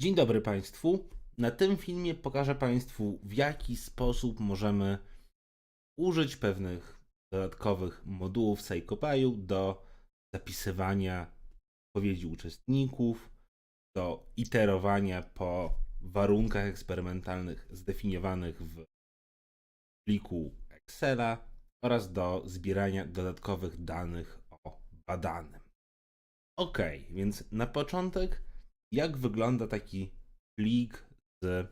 Dzień dobry Państwu. Na tym filmie pokażę Państwu, w jaki sposób możemy użyć pewnych dodatkowych modułów Seikopaju do zapisywania odpowiedzi uczestników, do iterowania po warunkach eksperymentalnych zdefiniowanych w pliku Excela oraz do zbierania dodatkowych danych o badanym. Ok, więc na początek, jak wygląda taki plik z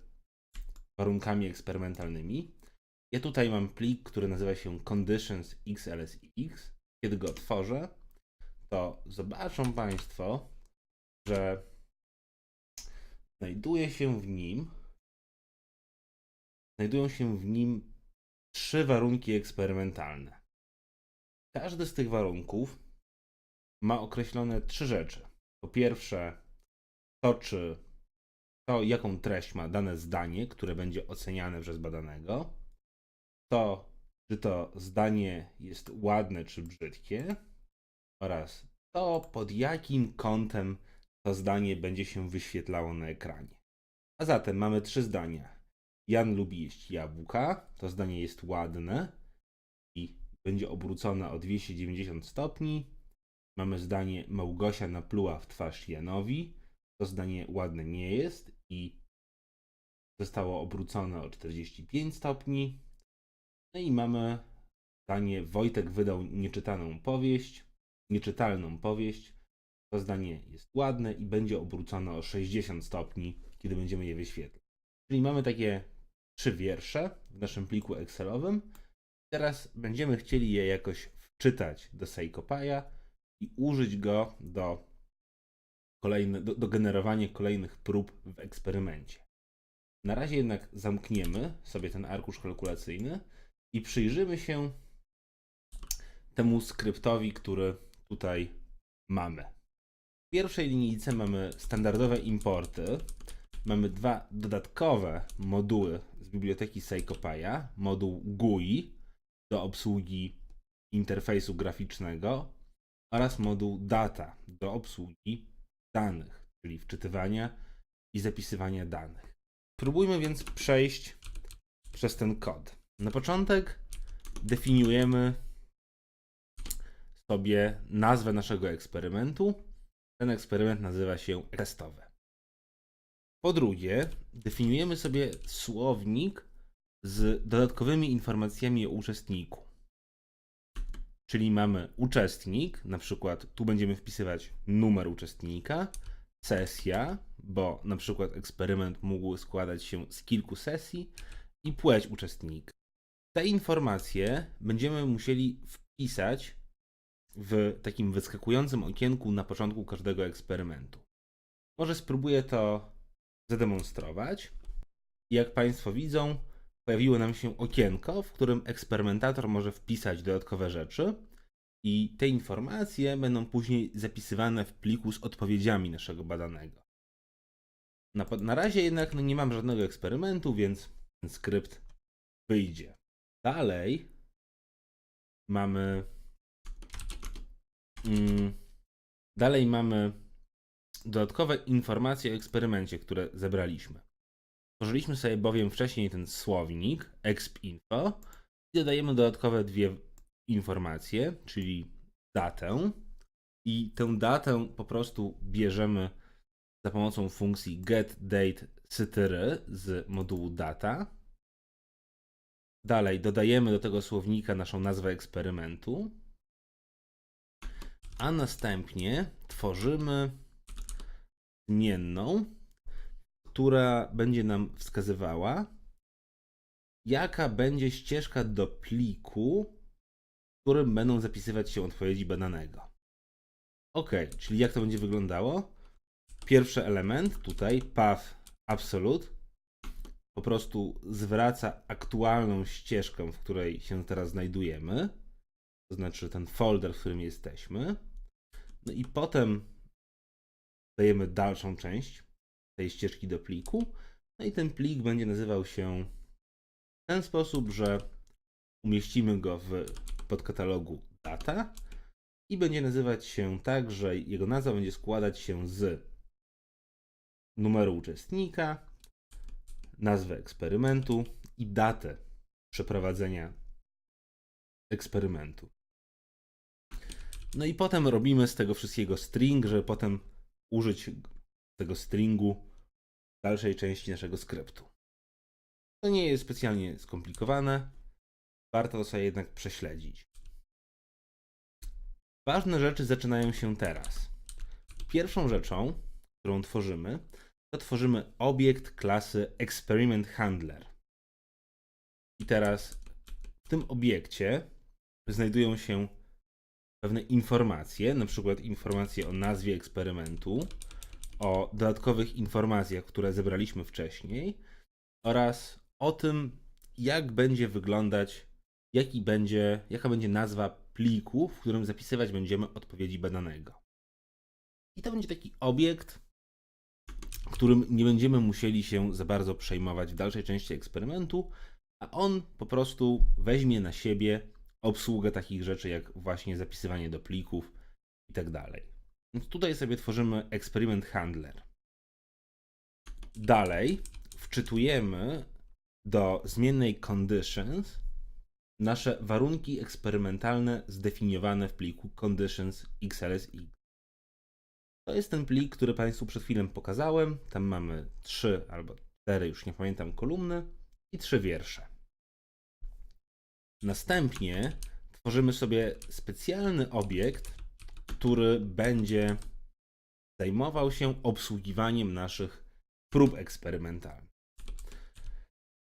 warunkami eksperymentalnymi? Ja tutaj mam plik, który nazywa się conditions xlsx. Kiedy go otworzę, to zobaczą Państwo, że znajduje się w nim znajdują się w nim trzy warunki eksperymentalne. Każdy z tych warunków ma określone trzy rzeczy. Po pierwsze, to czy to, jaką treść ma dane zdanie, które będzie oceniane przez badanego, to, czy to zdanie jest ładne czy brzydkie, oraz to, pod jakim kątem to zdanie będzie się wyświetlało na ekranie. A zatem mamy trzy zdania. Jan lubi jeść jabłka, to zdanie jest ładne i będzie obrócone o 290 stopni. Mamy zdanie Małgosia napluła w twarz Janowi, to zdanie ładne nie jest i zostało obrócone o 45 stopni. No i mamy zdanie Wojtek wydał nieczytaną powieść, nieczytalną powieść. To zdanie jest ładne i będzie obrócone o 60 stopni, kiedy będziemy je wyświetlać. Czyli mamy takie trzy wiersze w naszym pliku Excelowym. Teraz będziemy chcieli je jakoś wczytać do Seikopaja i użyć go do, kolejne, do, do generowania kolejnych prób w eksperymencie. Na razie jednak zamkniemy sobie ten arkusz kalkulacyjny i przyjrzymy się temu skryptowi, który tutaj mamy. W pierwszej linijce mamy standardowe importy. Mamy dwa dodatkowe moduły z biblioteki Seikopaya. Moduł GUI do obsługi interfejsu graficznego oraz moduł data do obsługi danych, czyli wczytywania i zapisywania danych. Próbujmy więc przejść przez ten kod. Na początek definiujemy sobie nazwę naszego eksperymentu. Ten eksperyment nazywa się testowy. Po drugie, definiujemy sobie słownik z dodatkowymi informacjami o uczestniku. Czyli mamy uczestnik, na przykład tu będziemy wpisywać numer uczestnika, sesja, bo na przykład eksperyment mógł składać się z kilku sesji i płeć uczestnika. Te informacje będziemy musieli wpisać w takim wyskakującym okienku na początku każdego eksperymentu. Może spróbuję to zademonstrować. Jak Państwo widzą, pojawiło nam się okienko, w którym eksperymentator może wpisać dodatkowe rzeczy i te informacje będą później zapisywane w pliku z odpowiedziami naszego badanego. Na, na razie jednak no, nie mam żadnego eksperymentu, więc ten skrypt wyjdzie. Dalej mamy. Mm, dalej mamy dodatkowe informacje o eksperymencie, które zebraliśmy. Tworzyliśmy sobie bowiem wcześniej ten słownik exp.info i dodajemy dodatkowe dwie informacje, czyli datę. I tę datę po prostu bierzemy za pomocą funkcji getDateCytyry z modułu data. Dalej dodajemy do tego słownika naszą nazwę eksperymentu, a następnie tworzymy zmienną, która będzie nam wskazywała, jaka będzie ścieżka do pliku, w którym będą zapisywać się odpowiedzi badanego. Ok, czyli jak to będzie wyglądało? Pierwszy element, tutaj path absolute, po prostu zwraca aktualną ścieżkę, w której się teraz znajdujemy, to znaczy ten folder, w którym jesteśmy. No i potem dajemy dalszą część tej ścieżki do pliku. No i ten plik będzie nazywał się w ten sposób, że umieścimy go w podkatalogu data i będzie nazywać się tak, że jego nazwa będzie składać się z numeru uczestnika, nazwę eksperymentu i datę przeprowadzenia eksperymentu. No i potem robimy z tego wszystkiego string, żeby potem użyć tego stringu dalszej części naszego skryptu. To nie jest specjalnie skomplikowane. Warto to sobie jednak prześledzić. Ważne rzeczy zaczynają się teraz. Pierwszą rzeczą, którą tworzymy, to tworzymy obiekt klasy Experiment Handler. I teraz w tym obiekcie znajdują się pewne informacje, na przykład informacje o nazwie eksperymentu, o dodatkowych informacjach, które zebraliśmy wcześniej oraz o tym, jak będzie wyglądać, jaki będzie, jaka będzie nazwa pliku, w którym zapisywać będziemy odpowiedzi badanego. I to będzie taki obiekt, którym nie będziemy musieli się za bardzo przejmować w dalszej części eksperymentu, a on po prostu weźmie na siebie obsługę takich rzeczy jak właśnie zapisywanie do plików i Więc tutaj sobie tworzymy experiment handler. Dalej wczytujemy do zmiennej conditions nasze warunki eksperymentalne zdefiniowane w pliku conditions xlsx. To jest ten plik, który Państwu przed chwilą pokazałem. Tam mamy trzy albo cztery, już nie pamiętam, kolumny i trzy wiersze. Następnie tworzymy sobie specjalny obiekt, który będzie zajmował się obsługiwaniem naszych prób eksperymentalnych.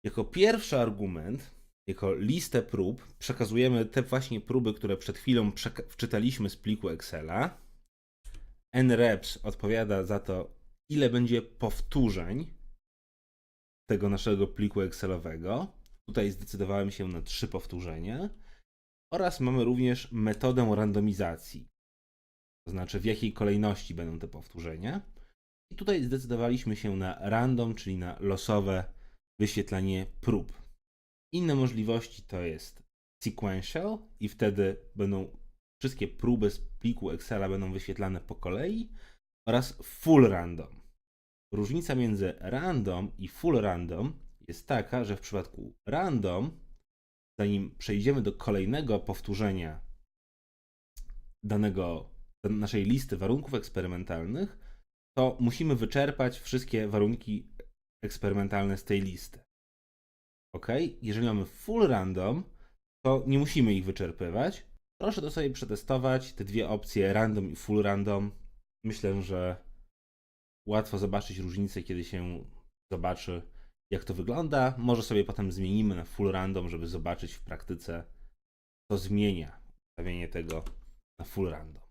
Jako pierwszy argument, jako listę prób, przekazujemy te właśnie próby, które przed chwilą wczytaliśmy z pliku Excela. nreps odpowiada za to, ile będzie powtórzeń tego naszego pliku Excelowego. Tutaj zdecydowałem się na trzy powtórzenia. Oraz mamy również metodę randomizacji. To znaczy, w jakiej kolejności będą te powtórzenia. I tutaj zdecydowaliśmy się na random, czyli na losowe wyświetlanie prób. Inne możliwości to jest sequential i wtedy będą wszystkie próby z pliku Excela będą wyświetlane po kolei oraz full random. Różnica między random i full random jest taka, że w przypadku random, zanim przejdziemy do kolejnego powtórzenia danego naszej listy warunków eksperymentalnych, to musimy wyczerpać wszystkie warunki eksperymentalne z tej listy. Ok? Jeżeli mamy full random, to nie musimy ich wyczerpywać. Proszę to sobie przetestować, te dwie opcje, random i full random. Myślę, że łatwo zobaczyć różnicę, kiedy się zobaczy, jak to wygląda. Może sobie potem zmienimy na full random, żeby zobaczyć w praktyce, co zmienia ustawienie tego na full random.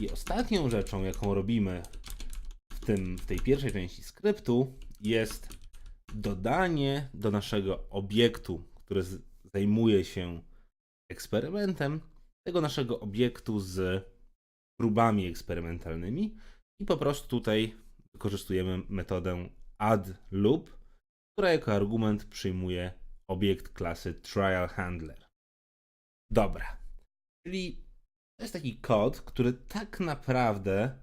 I ostatnią rzeczą, jaką robimy w, tym, w tej pierwszej części skryptu, jest dodanie do naszego obiektu, który zajmuje się eksperymentem, tego naszego obiektu z próbami eksperymentalnymi i po prostu tutaj wykorzystujemy metodę add loop, która jako argument przyjmuje obiekt klasy trial handler. Dobra, czyli to jest taki kod, który tak naprawdę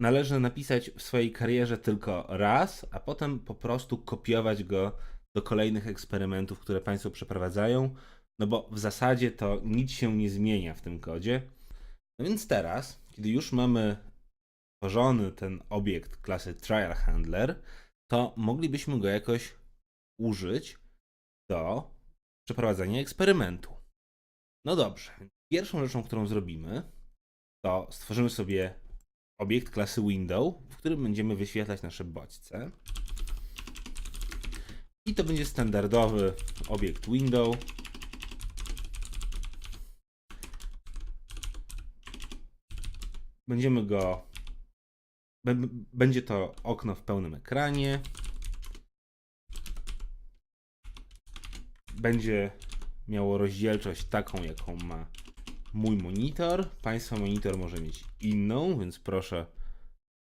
należy napisać w swojej karierze tylko raz, a potem po prostu kopiować go do kolejnych eksperymentów, które Państwo przeprowadzają, no bo w zasadzie to nic się nie zmienia w tym kodzie. No więc teraz, kiedy już mamy tworzony ten obiekt klasy trial handler, to moglibyśmy go jakoś użyć do przeprowadzenia eksperymentu. No dobrze, pierwszą rzeczą, którą zrobimy, to stworzymy sobie obiekt klasy window, w którym będziemy wyświetlać nasze bodźce. I to będzie standardowy obiekt window. Będziemy go. Będzie to okno w pełnym ekranie. Będzie miało rozdzielczość taką, jaką ma mój monitor. Państwa monitor może mieć inną, więc proszę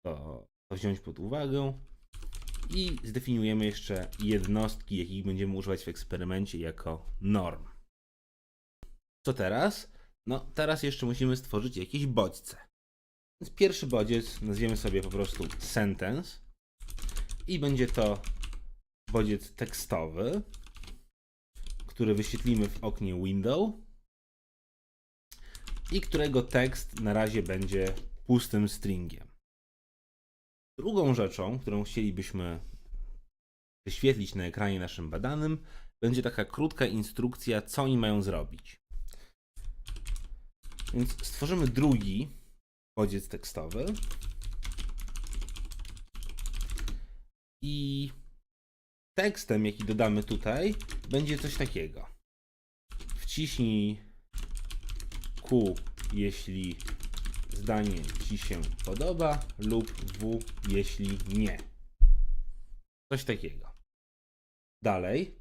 to, wziąć pod uwagę. I zdefiniujemy jeszcze jednostki, jakich będziemy używać w eksperymencie jako norm. Co teraz? No, teraz jeszcze musimy stworzyć jakieś bodźce. Więc pierwszy bodziec nazwiemy sobie po prostu sentence. i będzie to bodziec tekstowy, który wyświetlimy w oknie Window i którego tekst na razie będzie pustym stringiem. Drugą rzeczą, którą chcielibyśmy wyświetlić na ekranie naszym badanym, będzie taka krótka instrukcja, co oni mają zrobić. Więc stworzymy drugi bodziec tekstowy. I tekstem, jaki dodamy tutaj, będzie coś takiego. Wciśnij Q, jeśli zdanie Ci się podoba, lub W, jeśli nie. Coś takiego. Dalej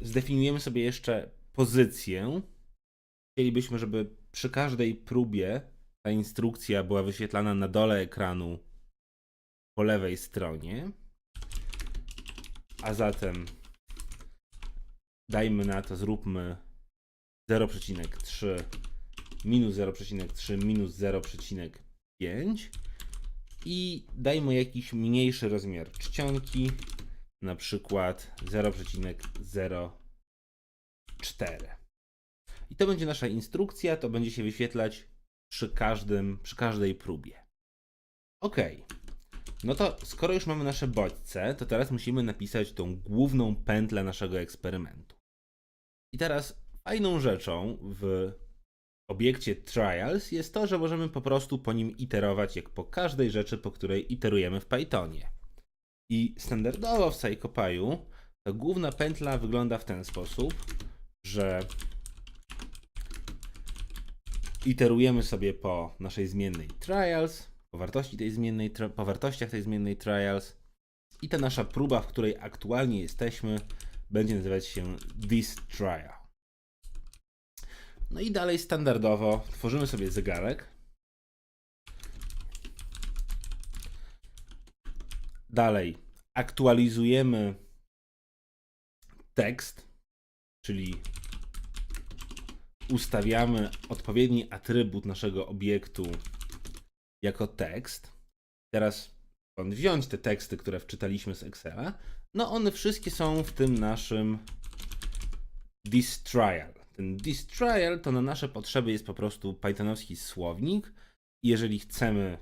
zdefiniujemy sobie jeszcze pozycję. Chcielibyśmy, żeby przy każdej próbie ta instrukcja była wyświetlana na dole ekranu po lewej stronie. A zatem dajmy na to, zróbmy 0,3 minus 0,3 minus 0,5 i dajmy jakiś mniejszy rozmiar czcionki, na przykład 0,04. I to będzie nasza instrukcja, to będzie się wyświetlać przy każdym, przy każdej próbie. Ok. No to skoro już mamy nasze bodźce, to teraz musimy napisać tą główną pętlę naszego eksperymentu. I teraz fajną rzeczą w obiekcie trials jest to, że możemy po prostu po nim iterować jak po każdej rzeczy, po której iterujemy w Pythonie. I standardowo w PsychoPy'u ta główna pętla wygląda w ten sposób, że iterujemy sobie po naszej zmiennej trials, po, wartości tej zmiennej, po wartościach tej zmiennej trials i ta nasza próba, w której aktualnie jesteśmy, będzie nazywać się this trial. No i dalej standardowo tworzymy sobie zegarek. Dalej aktualizujemy tekst, czyli ustawiamy odpowiedni atrybut naszego obiektu jako tekst. Teraz wziąć te teksty, które wczytaliśmy z Excela. No one wszystkie są w tym naszym this trial. Ten this trial to na nasze potrzeby jest po prostu pythonowski słownik. Jeżeli chcemy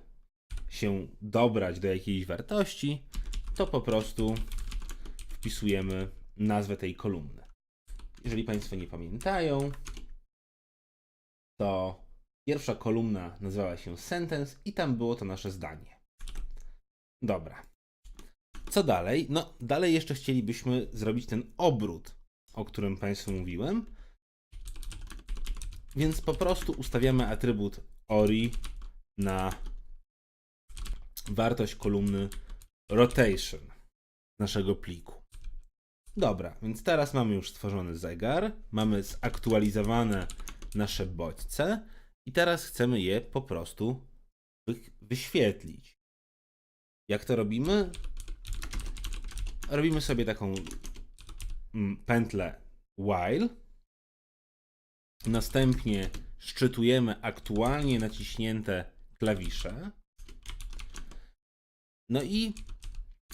się dobrać do jakiejś wartości, to po prostu wpisujemy nazwę tej kolumny. Jeżeli Państwo nie pamiętają, to pierwsza kolumna nazywała się sentence i tam było to nasze zdanie. Dobra. Co dalej? No, dalej jeszcze chcielibyśmy zrobić ten obrót, o którym Państwu mówiłem. Więc po prostu ustawiamy atrybut ori na wartość kolumny rotation naszego pliku. Dobra, więc teraz mamy już stworzony zegar, mamy zaktualizowane nasze bodźce i teraz chcemy je po prostu wy- wyświetlić. Jak to robimy? Robimy sobie taką mm, pętlę while. Następnie szczytujemy aktualnie naciśnięte klawisze. No i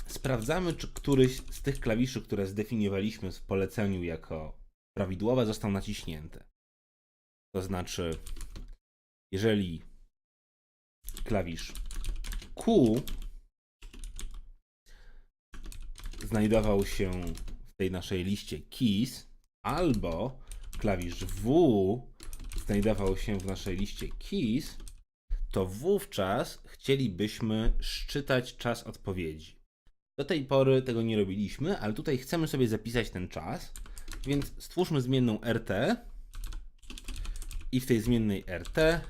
sprawdzamy, czy któryś z tych klawiszy, które zdefiniowaliśmy w poleceniu jako prawidłowe, został naciśnięty. To znaczy, jeżeli klawisz Q znajdował się w tej naszej liście keys, albo klawisz W znajdował się w naszej liście keys, to wówczas chcielibyśmy szczytać czas odpowiedzi. Do tej pory tego nie robiliśmy, ale tutaj chcemy sobie zapisać ten czas, więc stwórzmy zmienną RT i w tej zmiennej RT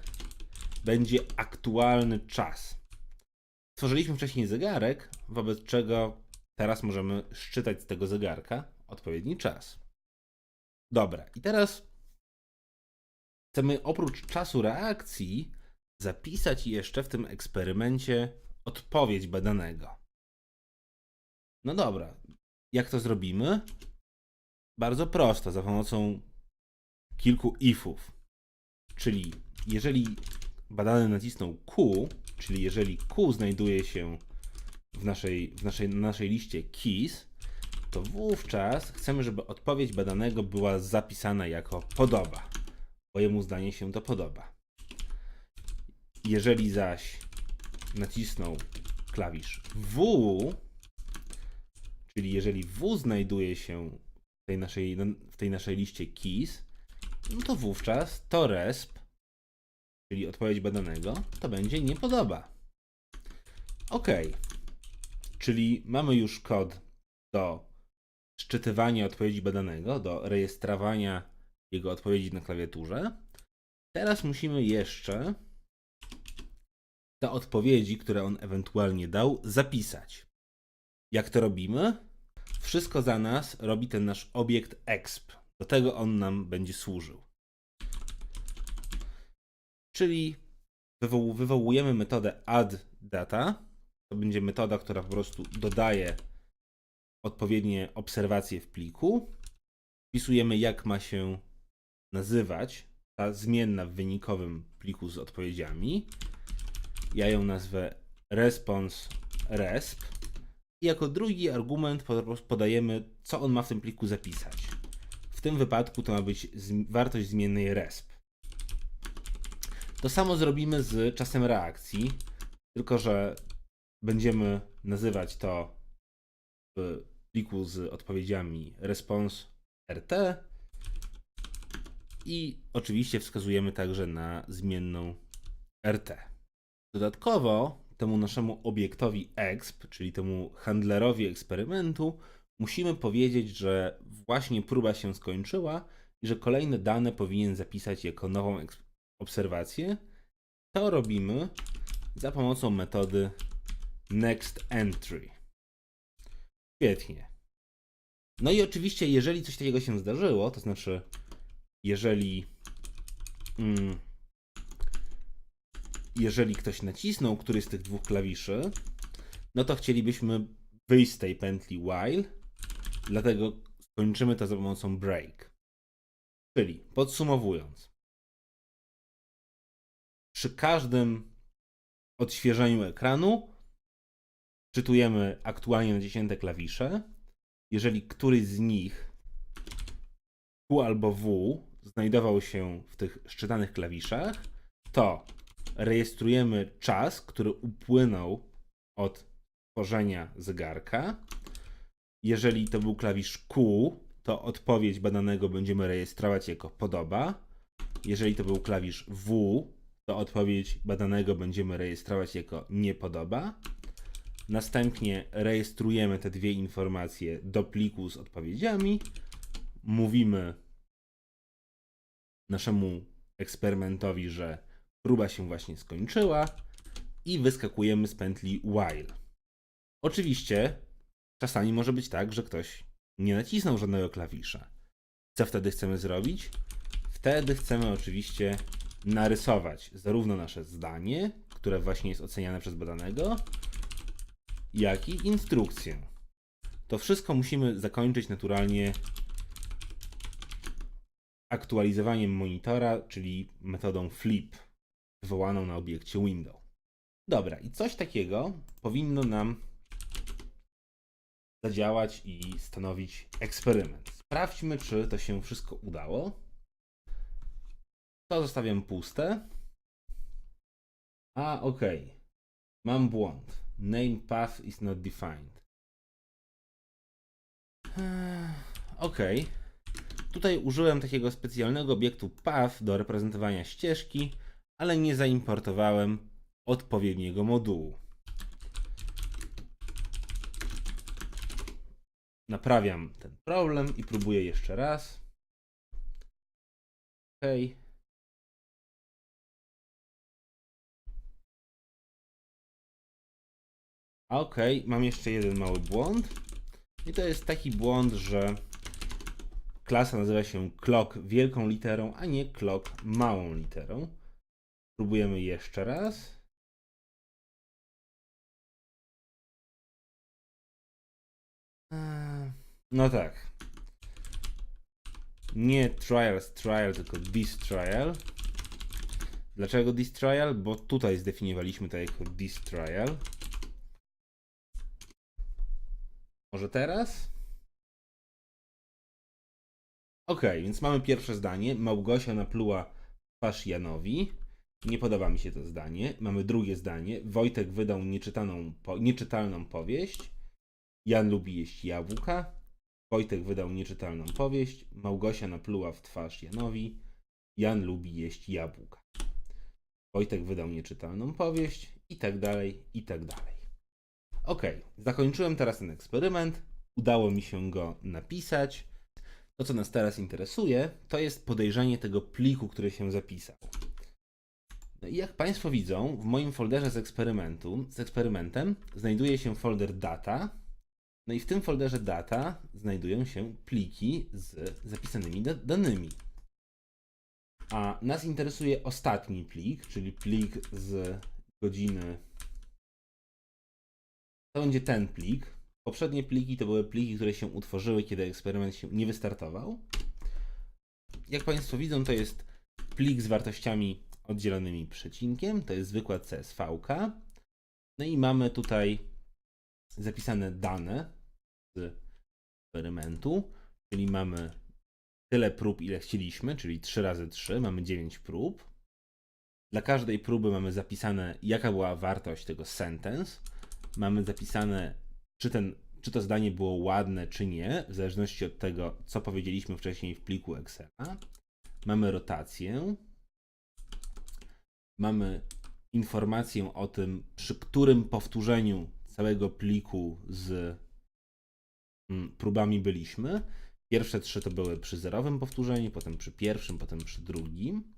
będzie aktualny czas. Stworzyliśmy wcześniej zegarek, wobec czego teraz możemy szczytać z tego zegarka odpowiedni czas. Dobra, i teraz chcemy oprócz czasu reakcji zapisać jeszcze w tym eksperymencie odpowiedź badanego. No dobra, jak to zrobimy? Bardzo prosto, za pomocą kilku ifów. Czyli jeżeli badany nacisnął Q, czyli jeżeli Q znajduje się w naszej, w naszej, na naszej liście keys, to wówczas chcemy, żeby odpowiedź badanego była zapisana jako podoba, bo jemu zdanie się to podoba. Jeżeli zaś nacisnął klawisz W, czyli jeżeli W znajduje się w tej naszej, w tej naszej liście keys, no to wówczas to resp, czyli odpowiedź badanego, to będzie nie podoba. OK. Czyli mamy już kod do szczytywania odpowiedzi badanego, do rejestrowania jego odpowiedzi na klawiaturze. Teraz musimy jeszcze te odpowiedzi, które on ewentualnie dał, zapisać. Jak to robimy? Wszystko za nas robi ten nasz obiekt exp. Do tego on nam będzie służył. Czyli wywoł wywołujemy metodę addData. To będzie metoda, która po prostu dodaje odpowiednie obserwacje w pliku. Wpisujemy, jak ma się nazywać ta zmienna w wynikowym pliku z odpowiedziami. Ja ją nazwę response resp. I jako drugi argument podajemy, co on ma w tym pliku zapisać. W tym wypadku to ma być wartość zmiennej resp. To samo zrobimy z czasem reakcji, tylko że będziemy nazywać to w pliku z odpowiedziami response rt i oczywiście wskazujemy także na zmienną rt. Dodatkowo temu naszemu obiektowi exp, czyli temu handlerowi eksperymentu, musimy powiedzieć, że właśnie próba się skończyła i że kolejne dane powinien zapisać jako nową obserwację. To robimy za pomocą metody nextEntry. Świetnie. No i oczywiście, jeżeli coś takiego się zdarzyło, to znaczy, jeżeli mm, jeżeli ktoś nacisnął któryś z tych dwóch klawiszy, no to chcielibyśmy wyjść z tej pętli while, dlatego skończymy to za pomocą break. Czyli podsumowując, przy każdym odświeżeniu ekranu czytujemy aktualnie naciśnięte klawisze. Jeżeli któryś z nich Q albo W znajdował się w tych szczytanych klawiszach, to rejestrujemy czas, który upłynął od tworzenia zegarka. Jeżeli to był klawisz Q, to odpowiedź badanego będziemy rejestrować jako podoba. Jeżeli to był klawisz W, to odpowiedź badanego będziemy rejestrować jako nie podoba. Następnie rejestrujemy te dwie informacje do pliku z odpowiedziami. Mówimy naszemu eksperymentowi, że próba się właśnie skończyła i wyskakujemy z pętli while. Oczywiście czasami może być tak, że ktoś nie nacisnął żadnego klawisza. Co wtedy chcemy zrobić? Wtedy chcemy oczywiście narysować zarówno nasze zdanie, które właśnie jest oceniane przez badanego, jak i instrukcję. To wszystko musimy zakończyć naturalnie aktualizowaniem monitora, czyli metodą flip, wywołaną na obiekcie window. Dobra, i coś takiego powinno nam zadziałać i stanowić eksperyment. Sprawdźmy, czy to się wszystko udało. To zostawiam puste. A, ok. Mam błąd. Name path is not defined. Ok. Tutaj użyłem takiego specjalnego obiektu path do reprezentowania ścieżki, ale nie zaimportowałem odpowiedniego modułu. Naprawiam ten problem i próbuję jeszcze raz. OK. Ok, mam jeszcze jeden mały błąd. I to jest taki błąd, że klasa nazywa się clock wielką literą, a nie clock małą literą. Próbujemy jeszcze raz. No tak. Nie trials trial, tylko this trial. Dlaczego this trial? Bo tutaj zdefiniowaliśmy to jako this trial. Może teraz? Ok, więc mamy pierwsze zdanie. Małgosia napluła twarz Janowi. Nie podoba mi się to zdanie. Mamy drugie zdanie. Wojtek wydał nieczytaną, po, nieczytalną powieść. Jan lubi jeść jabłka. Wojtek wydał nieczytalną powieść. Małgosia napluła w twarz Janowi. Jan lubi jeść jabłka. Wojtek wydał nieczytalną powieść i tak dalej, i tak dalej. Ok, zakończyłem teraz ten eksperyment. Udało mi się go napisać. To, co nas teraz interesuje, to jest podejrzenie tego pliku, który się zapisał. No i jak Państwo widzą, w moim folderze z eksperymentu, z eksperymentem znajduje się folder data. No i w tym folderze data znajdują się pliki z zapisanymi da- danymi. A nas interesuje ostatni plik, czyli plik z godziny. To będzie ten plik. Poprzednie pliki to były pliki, które się utworzyły, kiedy eksperyment się nie wystartował. Jak Państwo widzą, to jest plik z wartościami oddzielonymi przecinkiem. To jest zwykła CSV. No i mamy tutaj zapisane dane z eksperymentu, czyli mamy tyle prób, ile chcieliśmy, czyli 3 razy 3, mamy 9 prób. Dla każdej próby mamy zapisane, jaka była wartość tego sentence. Mamy zapisane, czy, ten, czy to zdanie było ładne, czy nie, w zależności od tego, co powiedzieliśmy wcześniej w pliku Excela. Mamy rotację. Mamy informację o tym, przy którym powtórzeniu całego pliku z mm, próbami byliśmy. Pierwsze trzy to były przy zerowym powtórzeniu, potem przy pierwszym, potem przy drugim.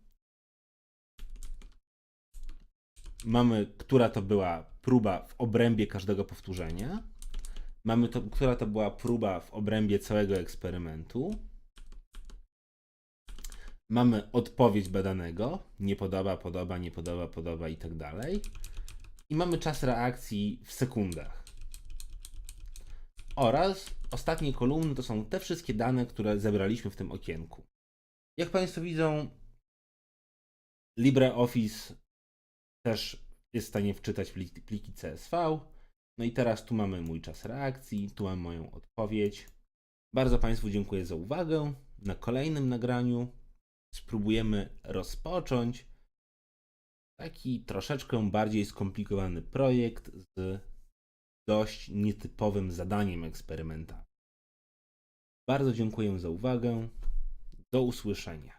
Mamy, która to była próba w obrębie każdego powtórzenia. Mamy to, która to była próba w obrębie całego eksperymentu. Mamy odpowiedź badanego. Nie podoba, podoba, nie podoba, podoba i tak dalej. I mamy czas reakcji w sekundach. Oraz ostatnie kolumny to są te wszystkie dane, które zebraliśmy w tym okienku. Jak Państwo widzą, LibreOffice też jest w stanie wczytać pliki, pliki CSV. No i teraz tu mamy mój czas reakcji, tu mam moją odpowiedź. Bardzo Państwu dziękuję za uwagę. Na kolejnym nagraniu spróbujemy rozpocząć taki troszeczkę bardziej skomplikowany projekt z dość nietypowym zadaniem eksperymentalnym. Bardzo dziękuję za uwagę. Do usłyszenia.